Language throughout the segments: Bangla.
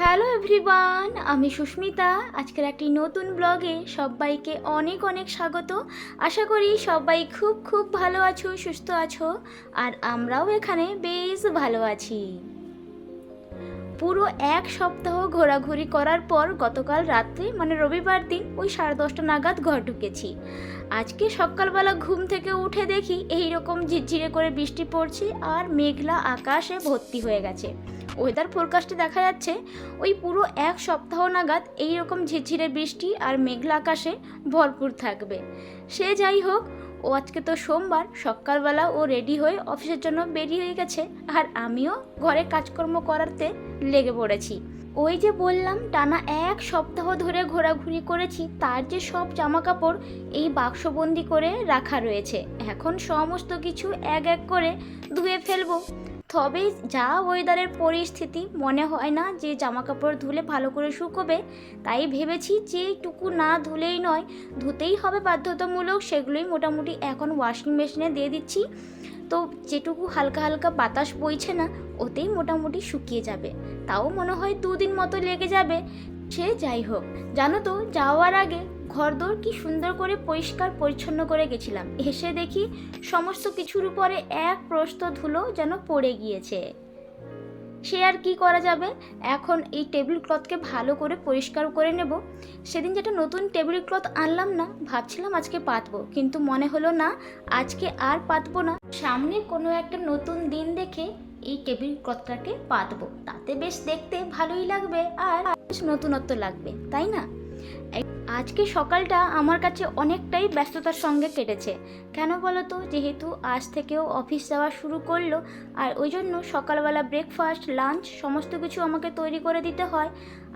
হ্যালো এভরিওয়ান, আমি সুস্মিতা। আজকের একটি নতুন ব্লগে সবাইকে অনেক অনেক স্বাগত। আশা করি সবাই খুব খুব ভালো আছো, সুস্থ আছো, আর আমরাও এখানে বেশ ভালো আছি। পুরো এক সপ্তাহ ঘোরাঘুরি করার পর গতকাল রাত্রে মানে রবিবার দিন, ওই সাড়ে দশটা নাগাদ ঘর ঢুকেছি। আজকে সকালবেলা ঘুম থেকে উঠে দেখি এই রকম ঝিরঝিরে করে বৃষ্টি পড়ছে আর মেঘলা আকাশে ভর্তি হয়ে গেছে। ওয়েদার ফোরকাস্টে দেখা যাচ্ছে ওই পুরো এক সপ্তাহ নাগাদ এই রকম ঝিরঝিরে বৃষ্টি আর মেঘলা আকাশে ভরপুর থাকবে। সে যাই হোক ও আজকে তো সোমবার, সকালবেলা ও রেডি হয়ে অফিসের জন্য বেরিয়ে হয়ে গেছে। আর আমিও ঘরে কাজকর্ম করাতে লেগে পড়েছি। ওই যে বললাম, টানা এক সপ্তাহ ধরে ঘোরাঘুরি করেছি, তার যে সব জামা কাপড় এই বাক্সবন্দি করে রাখা রয়েছে। এখন সমস্ত কিছু এক এক করে ধুয়ে ফেলব। তবে যা ওয়েদারের পরিস্থিতি, মনে হয় না যে জামা কাপড় ধুলে ভালো করে শুকোবে, তাই ভেবেছি যে টুকু না ধুলেই নয়, ধুতেই হবে বাধ্যতামূলক, সেগুলোই মোটামুটি এখন ওয়াশিং মেশিনে দিয়ে দিচ্ছি। তো যেটুকু হালকা হালকা বাতাস বইছে না, ওতেই মোটামুটি শুকিয়ে যাবে। তাও মনে হয় দুদিন মতো লেগে যাবে, সে যাই হোক। জানো তো, যাওয়ার আগে ঘরদোর কি সুন্দর করে পরিষ্কার পরিচ্ছন্ন করে গেছিলাম। এসে দেখি সমস্ত কিছুর উপরে এক প্রস্ত ধুলো যেন পড়ে গিয়েছে। সে আর কি করা যাবে? এখন এই টেবিল ক্লথকে ভালো করে পরিষ্কার করে নেব। সেদিন যেটা নতুন টেবিল ক্লথ আনলাম না, ভাবছিলাম আজকে পাতবো। কিন্তু মনে হলো না, আজকে আর পাতবো না। সামনে কোনো একটা নতুন দিন দেখে এই টেবিল ক্লথটাকে পাতবো। তাতে বেশ দেখতে ভালোই লাগবে আর বেশ নতুনত্ব লাগবে, তাই না? আজকে সকালটা আমার কাছে অনেকটাই ব্যস্ততার সঙ্গে কেটেছে। কেন বলো তো যেহেতু আজ থেকেও অফিস যাওয়া শুরু করল, আর ওই জন্য সকালবেলা ব্রেকফাস্ট লাঞ্চ সমস্ত কিছু আমাকে তৈরি করে দিতে হয়।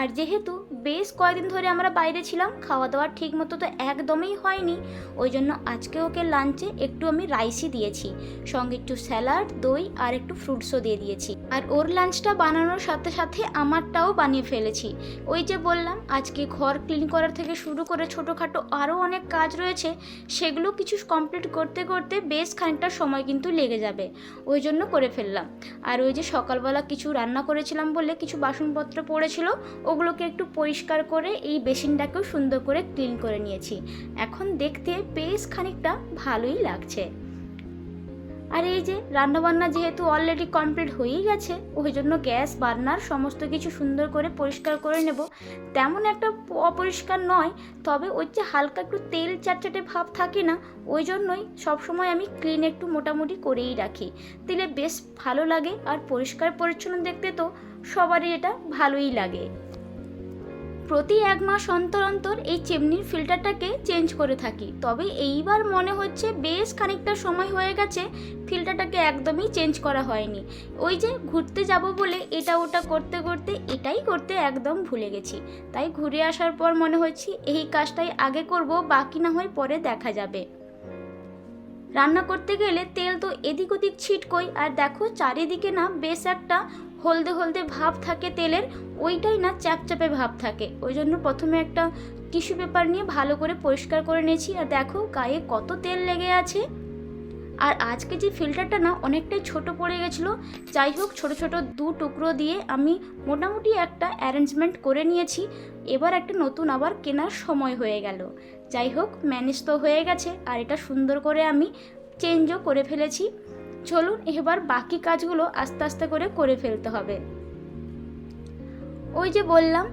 আর যেহেতু বেশ কয়েকদিন ধরে আমরা বাইরে ছিলাম, খাওয়া দাওয়া ঠিক মতো তো একদমই হয়নি, ওই জন্য আজকে ওকে লাঞ্চে একটু আমি রাইসই দিয়েছি, সঙ্গে একটু স্যালাড দই আর একটু ফ্রুটসও দিয়ে দিয়েছি। আর ওর লাঞ্চটা বানানোর সাথে সাথে আমারটাও বানিয়ে ফেলেছি। ওই যে বললাম, আজকে ঘর ক্লিন করার থেকে শুরু করে ছোটোখাটো আরও অনেক কাজ রয়েছে, সেগুলো কিছু কমপ্লিট করতে করতে বেশ খানিকটা সময় কিন্তু লেগে যাবে, ওই জন্য করে ফেললাম। আর ওই যে সকালবেলা কিছু রান্না করেছিলাম বলে কিছু বাসনপত্র পড়েছিল ওগুলোকে একটু পরিষ্কার করে এই বেসিনটাকেও সুন্দর করে ক্লিন করে নিয়েছি। এখন দেখতে বেশ খানিকটা ভালোই লাগছে। আর এই যে রান্নাবান্না যেহেতু অলরেডি কমপ্লিট হয়েই গেছে, ওই জন্য গ্যাস, বার্নার সমস্ত কিছু সুন্দর করে পরিষ্কার করে নেব। তেমন একটা অপরিষ্কার নয়, তবে ওই যে হালকা একটু তেল চাটচাটে ভাব থাকে না, ওই জন্যই সবসময় আমি ক্লিন একটু মোটামুটি করেই রাখি। দিলে বেশ ভালো লাগে, আর পরিষ্কার পরিচ্ছন্ন দেখতে তো সবারই এটা ভালোই লাগে। প্রতি এক মাস অন্তর অন্তর এই চিমনির ফিল্টারটাকে চেঞ্জ করে থাকি। তবে এইবার মনে হচ্ছে বেশ খানিকটা সময় হয়ে গেছে ফিল্টারটাকে একদমই চেঞ্জ করা হয়নি। ওই যে ঘুরতে যাব বলে এটা ওটা করতে করতে এটাই করতে একদম ভুলে গেছি। তাই ঘুরে আসার পর মনে হচ্ছে এই কাজটাই আগে করব, বাকি না হয় পরে দেখা যাবে। রান্না করতে গেলে তেল তো এদিক ওদিক ছিটকই আর দেখো চারিদিকে না বেশ একটা হলদে হলদে ভাব থাকে তেলের, ওইটাই না চ্যাপচ্যাপে ভাব থাকে। ওই জন্য প্রথমে একটা টিস্যু পেপার নিয়ে ভালো করে পরিষ্কার করে নিয়েছি। আর দেখো, গায়ে কত তেল লেগে আছে। আর আজকে যে ফিল্টারটা না অনেকটাই ছোট পড়ে গেছিল। যাই হোক, ছোট ছোট দু টুকরো দিয়ে আমি মোটামুটি একটা অ্যারেঞ্জমেন্ট করে নিয়েছি। এবার একটা নতুন আবার কেনার সময় হয়ে গেল। যাই হোক, ম্যানেজ তো হয়ে গেছে। আর এটা সুন্দর করে আমি চেঞ্জও করে ফেলেছি। চলুন এবার বাকি কাজগুলো আস্তে আস্তে করে করে ফেলতে হবে। ওই যে বললাম,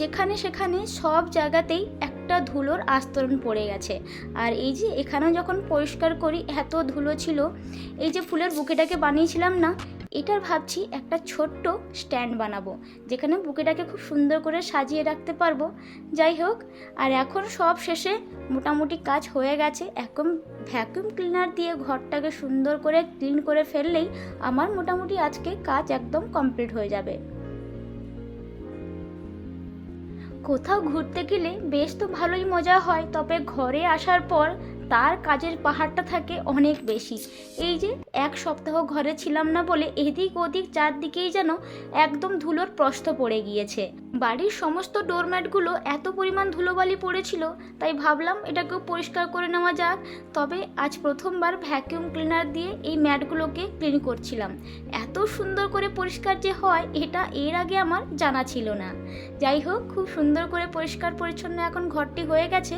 যেখানে সেখানে সব জায়গাতেই একটা ধুলোর আস্তরণ পড়ে গেছে। আর এই যে এখানেও যখন পরিষ্কার করি, এত ধুলো ছিল, এই যে ফুলের বুকেটাকে বানিয়েছিলাম না এটার ভাবছি একটা ছোট্ট স্ট্যান্ড বানাবো, যেখানে বুকেটাকে খুব সুন্দর করে সাজিয়ে রাখতে পারব। যাই হোক, আর এখন সব শেষে মোটামুটি কাজ হয়ে গেছে। এখন ভ্যাকুয়াম ক্লিনার দিয়ে ঘরটাকে সুন্দর করে ক্লিন করে ফেললেই আমার মোটামুটি আজকে কাজ একদম কমপ্লিট হয়ে যাবে। কোথাও ঘুরতে গেলে বেশ তো ভালোই মজা হয়, তবে ঘরে আসার পর তার কাজের পাহাড়টা থাকে অনেক বেশি। এই যে এক সপ্তাহ ঘরে ছিলাম না বলে এদিক ওদিক চারদিকেই যেন একদম ধুলোর প্রস্থ পড়ে গিয়েছে। বাড়ির সমস্ত ডোরম্যাটগুলো এত পরিমাণ ধুলোবালি পড়েছিল, তাই ভাবলাম এটাকেও পরিষ্কার করে নেওয়া যাক। তবে আজ প্রথমবার ভ্যাকিউম ক্লিনার দিয়ে এই ম্যাটগুলোকে ক্লিন করছিলাম। এত সুন্দর করে পরিষ্কার যে হয়, এটা এর আগে আমার জানা ছিল না। যাই হোক, খুব সুন্দর করে পরিষ্কার পরিচ্ছন্ন এখন ঘরটি হয়ে গেছে।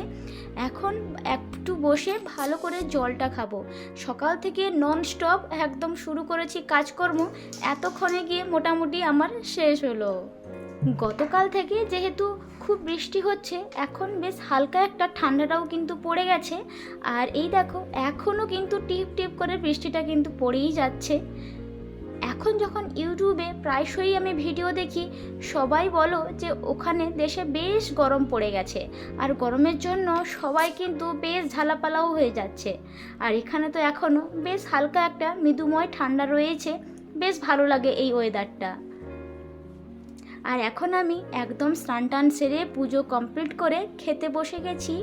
এখন একটু বসে ভালো করে জলটা খাব। সকাল থেকে নন স্টপ একদম শুরু করেছি কাজকর্ম, এতক্ষণে গিয়ে মোটামুটি আমার শেষ হলো। গতকাল থেকে যেহেতু খুব বৃষ্টি হচ্ছে, এখন বেশ হালকা একটা ঠান্ডাটাও কিন্তু পড়ে গেছে। আর এই দেখো, এখনও কিন্তু টিপ টিপ করে বৃষ্টিটা কিন্তু পড়েই যাচ্ছে। এখন যখন ইউটিউবে প্রায়শই আমি ভিডিও দেখি, সবাই বলো যে ওখানে দেশে বেশ গরম পড়ে গেছে। আর গরমের জন্য সবাই কিন্তু বেশ ঝালাপালাও হয়ে যাচ্ছে। আর এখানে তো এখনও বেশ হালকা একটা মৃদুময় ঠান্ডা রয়েছে। বেশ ভালো লাগে এই ওয়েদারটা আর এখন আমি একদম স্নান টান সেরে পুজো কমপ্লিট করে খেতে বসে গেছি।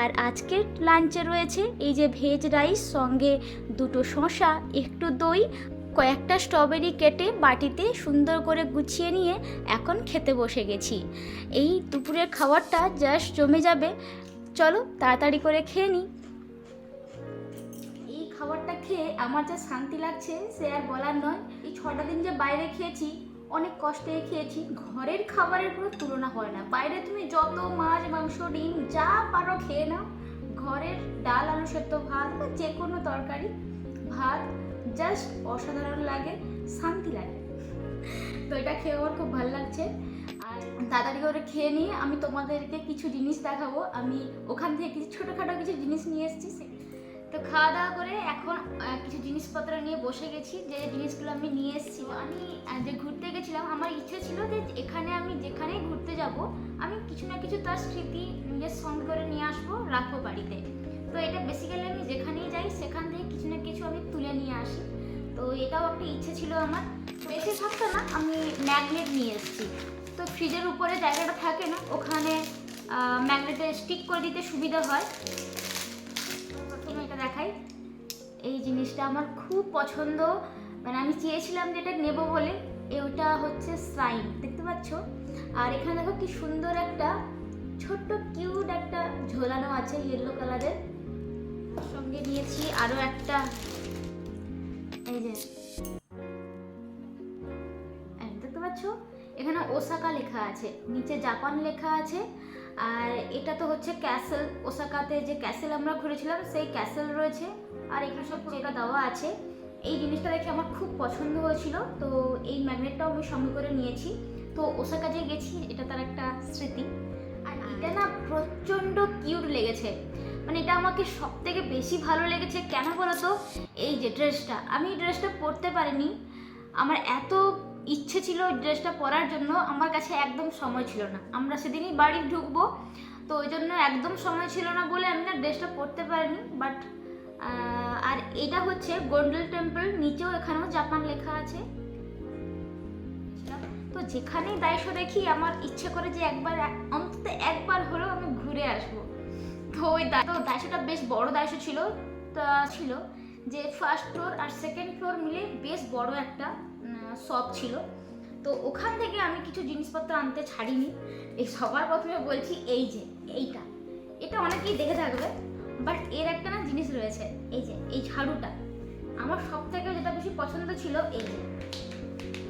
আর আজকের লাঞ্চে রয়েছে এই যে ভেজ রাইস সঙ্গে দুটো শসা, একটু দই, কয়েকটা স্ট্রবেরি কেটে বাটিতে সুন্দর করে গুছিয়ে নিয়ে এখন খেতে বসে গেছি। এই দুপুরের খাবারটা জাস্ট জমে যাবে। চলো তাড়াতাড়ি করে খেয়ে নিই এই খাবারটা খেয়ে আমার যা শান্তি লাগছে সে আর বলার নয়। এই ছটা দিন যে বাইরে খেয়েছি অনেক কষ্টে খেয়েছি। ঘরের খাবারের কোনো তুলনা হয় না। বাইরে তুমি যত মাছ, মাংস, ডিম যা পারো খেয়ে নাও। ঘরের ডাল, আলু সেদ্ধ, ভাত বা যে কোনো তরকারি, ভাত জাস্ট অসাধারণ লাগে, শান্তি লাগে। তো এটা খেয়ে আমার খুব ভালো লাগছে। আর তাড়াতাড়ি করে খেয়ে নিয়ে আমি তোমাদেরকে কিছু জিনিস দেখাবো। আমি ওখান থেকে কিছু ছোটোখাটো কিছু জিনিস নিয়ে এসেছি তো খাওয়া দাওয়া করে এখন কিছু জিনিসপত্র নিয়ে বসে গেছি, যে জিনিসগুলো আমি নিয়ে এসেছি। আমি যে ঘুরতে গেছিলাম, আমার ইচ্ছে ছিল যে এখানে আমি যেখানেই ঘুরতে যাব, আমি কিছু না কিছু তার স্মৃতি নিজের সঙ্গে করে নিয়ে আসব, রাখব বাড়িতে। তো এটা বেসিক্যালি আমি যেখানেই যাই, সেখান থেকে কিছু না কিছু আমি তুলে নিয়ে আসি। তো এটাও একটা ইচ্ছে ছিল আমার। বেশি থাকতো না, আমি ম্যাগনেট নিয়ে এসেছি। তো ফ্রিজের উপরে জায়গাটা থাকে না, ওখানে ম্যাগনেটে স্টিক করে দিতে সুবিধা হয়। জিনিসটা আমার খুব পছন্দ। মানে আমি চেয়েছিলাম যে এটা নেব বলে এটা হচ্ছে সাইন দেখতে পাচ্ছ? আর এখানে দেখো কি সুন্দর একটা ছোট্ট কিউট একটা ঝোলানো আছে ইয়েলো কালারের সঙ্গে নিয়েছি আরও একটা, এই যে দেখতে পাচ্ছ? এখানে ওসাকা লেখা আছে, নিচে জাপান লেখা আছে। আর এটা তো হচ্ছে ক্যাসেল ওসাকাতে যে ক্যাসেল আমরা ঘুরেছিলাম, সেই ক্যাসেল রয়েছে। আর এখানে সব পুরোটা দেওয়া আছে। এই জিনিসটা দেখে আমার খুব পছন্দ হয়েছিল। তো এই ম্যাগনেটটাও আমি সঙ্গে করে নিয়েছি। তো ওসাকা যে গেছি এটা তার একটা স্মৃতি। আর এটা না প্রচণ্ড কিউট লেগেছে। মানে এটা আমাকে সব থেকে বেশি ভালো লেগেছে। কেন বলো তো এই যে ড্রেসটা। আমি এই ড্রেসটা পরতে পারিনি। আমার এত ইচ্ছে ছিল ওই ড্রেসটা পরার জন্য। আমার কাছে একদম সময় ছিল না। আমরা সেদিনই বাড়ি ঢুকবো। তো ওই জন্য একদম সময় ছিল না বলে আমি না ড্রেসটা পরতে পারিনি। বাট আর এটা হচ্ছে গোন্ডেল টেম্পল, নিচেও এখানেও জাপান লেখা আছে। তো যেখানেই দায়িত্ব দেখি, আমার ইচ্ছে করে যে একবার অন্তত একবার হলেও আমি ঘুরে আসব। তো ওই তো দায়িত্বটা বেশ বড় দায়িত্ব ছিল, তা ছিল যে ফার্স্ট ফ্লোর আর সেকেন্ড ফ্লোর মিলে বেশ বড় একটা শপ ছিল। তো ওখান থেকে আমি কিছু জিনিসপত্র আনতে ছাড়িনি। এই সবার প্রথমে বলছি এই যে, এইটা। এটা অনেকেই দেখে থাকবে বাট এর একটা জিনিস রয়েছে, এই যে, এই ঝাড়ুটা। আমার সব থেকে যেটা বেশি পছন্দ ছিল এই যে।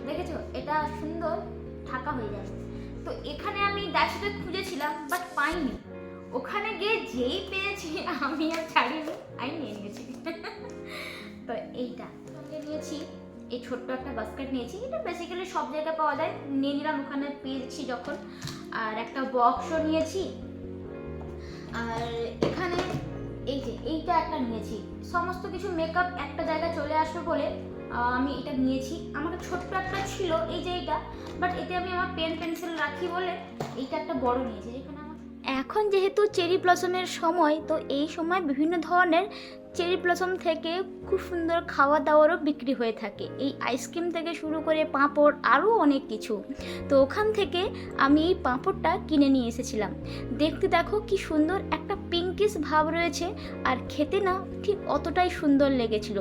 দেখেছ? এটা সুন্দর ঢাকা হয়ে যাবে তো এখানে আমি দায়িত্বটা খুঁজেছিলাম বাট পাইনি। ওখানে গিয়ে যেই পেয়েছি, আমি আর ছাড়িনি, আমি নিয়ে নিয়েছি। তো এইটা। নিয়েছি, এই ছোট্ট একটা বাস্কেট নিয়েছি। এটা বেসিক্যালি সব জায়গায় পাওয়া যায়। নিয়ে নিলাম, ওখানে পেয়েছি যখন। আর একটা বক্সও নিয়েছি। আর এখানে এই যে, এইটা একটা নিয়েছি। সমস্ত কিছু মেকআপ একটা জায়গায় চলে আসবে বলে আমি এটা নিয়েছি। আমার ছোট্ট একটা ছিল এই যে এইটা বাট এতে আমি আমার পেন পেন্সিল রাখি বলে এইটা একটা বড় নিয়েছি, যেখানে এখন যেহেতু চেরি ব্লসমের সময়, তো এই সময় বিভিন্ন ধরনের চেরি ব্লসম থেকে খুব সুন্দর খাওয়া দাওয়ারও বিক্রি হয়ে থাকে। এই আইসক্রিম থেকে শুরু করে পাঁপড়, আরও অনেক কিছু। তো ওখান থেকে আমি এই পাঁপড়টা কিনে নিয়ে এসেছিলাম। দেখতে দেখো কি সুন্দর একটা পিঙ্কিশ ভাব রয়েছে, আর খেতে না ঠিক অতটাই সুন্দর লেগেছিল।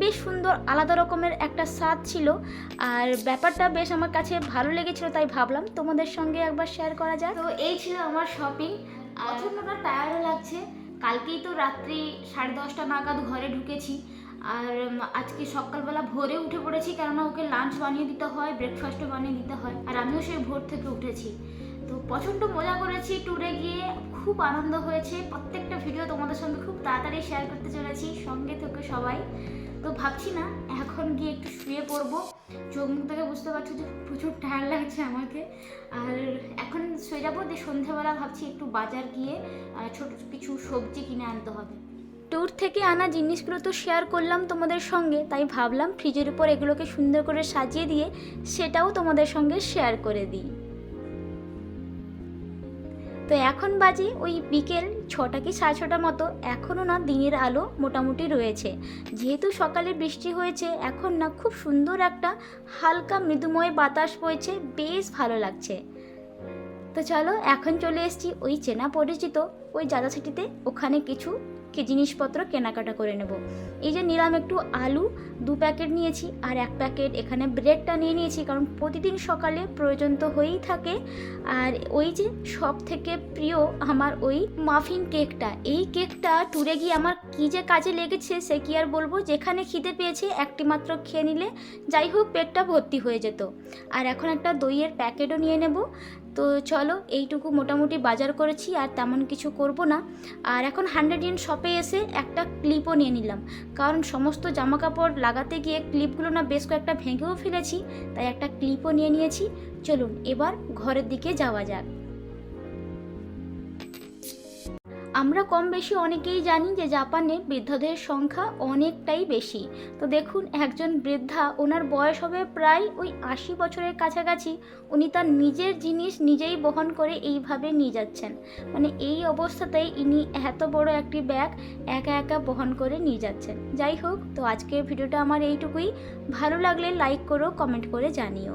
বেশ সুন্দর আলাদা রকমের একটা স্বাদ ছিল, আর ব্যাপারটা বেশ আমার কাছে ভালো লেগেছিল তাই ভাবলাম তোমাদের সঙ্গে একবার শেয়ার করা যায় তো এই ছিল আমার শপিং প্রচণ্ডটা টায়ারও লাগছে। কালকেই তো রাত্রি সাড়ে দশটা নাগাদ ঘরে ঢুকেছি। আর আজকে সকালবেলা ভোরে উঠে পড়েছি কেননা ওকে লাঞ্চ বানিয়ে দিতে হয় ব্রেকফাস্টও বানিয়ে দিতে হয়, আর আমিও সেই ভোর থেকে উঠেছি। তো প্রচণ্ড মজা করেছি ট্যুরে গিয়ে, খুব আনন্দ হয়েছে। প্রত্যেকটা ভিডিও তোমাদের সঙ্গে খুব তাড়াতাড়ি শেয়ার করতে চলেছি। সঙ্গে থেকে সবাই। তো ভাবছি না, এখন গিয়ে একটু শুয়ে পড়ব। চোখ মুখ থেকে বুঝতে পারছ যে প্রচুর টায়ার লাগছে আমাকে। আর এখন শুয়ে যাব, দিয়ে সন্ধ্যাবেলা ভাবছি একটু বাজার গিয়ে ছোট কিছু সবজি কিনে আনতে হবে। ট্যুর থেকে আনা জিনিসগুলো তো শেয়ার করলাম তোমাদের সঙ্গে, তাই ভাবলাম ফ্রিজের উপর এগুলোকে সুন্দর করে সাজিয়ে দিয়ে সেটাও তোমাদের সঙ্গে শেয়ার করে দিই। তো এখন বাজে ওই বিকেল ছটা কি সাড়ে ছটা মতো। এখনও না দিনের আলো মোটামুটি রয়েছে। যেহেতু সকালে বৃষ্টি হয়েছে, এখন না খুব সুন্দর একটা হালকা মৃদুময় বাতাস বইছে, বেশ ভালো লাগছে। তো চলো, এখন চলে এসছি ওই চেনা পরিচিত ওই জাদাছিটিতে ওখানে কিছু জিনিসপত্র কেনাকাটা করে নেব। এই যে নিলাম একটু আলু, দু প্যাকেট নিয়েছি আর এক প্যাকেট এখানে ব্রেডটা নিয়ে নিয়েছি কারণ প্রতিদিন সকালে প্রয়োজন তো হয়েই থাকে। আর ওই যে সব থেকে প্রিয় আমার ওই মাফিন কেকটা, এই কেকটা ট্যুরে গিয়ে আমার কী যে কাজে লেগেছে সে কি আর বলব? যেখানে খিদে পেয়েছে একটি মাত্র খেয়ে নিলে যাই হোক পেটটা ভর্তি হয়ে যেত। আর এখন একটা দইয়ের প্যাকেটও নিয়ে নেব। তো চলো, এইটুকু মোটামুটি বাজার করেছি, আর তেমন কিছু করব না। আর এখন হান্ড্রেড ইন শপে এসে একটা ক্লিপও নিয়ে নিলাম। কারণ সমস্ত জামা কাপড় লাগাতে গিয়ে ক্লিপগুলো না বেশ কয়েকটা ভেঙেও ফেলেছি, তাই একটা ক্লিপও নিয়ে নিয়েছি। চলুন, এবার ঘরের দিকে যাওয়া যাক। আমরা কম বেশি অনেকেই জানি যে জাপানে বৃদ্ধদের সংখ্যা অনেকটাই বেশি। তো দেখুন, একজন বৃদ্ধা, ওনার বয়স হবে প্রায় ওই আশি বছরের কাছাকাছি, উনি তার নিজের জিনিস নিজেই বহন করে এইভাবে নিয়ে যাচ্ছেন। মানে এই অবস্থাতেই ইনি এত বড় একটি ব্যাগ একা একা বহন করে নিয়ে যাচ্ছেন। যাই হোক, তো আজকের ভিডিওটা আমার এইটুকুই। ভালো লাগলে লাইক করো, কমেন্ট করে জানিও।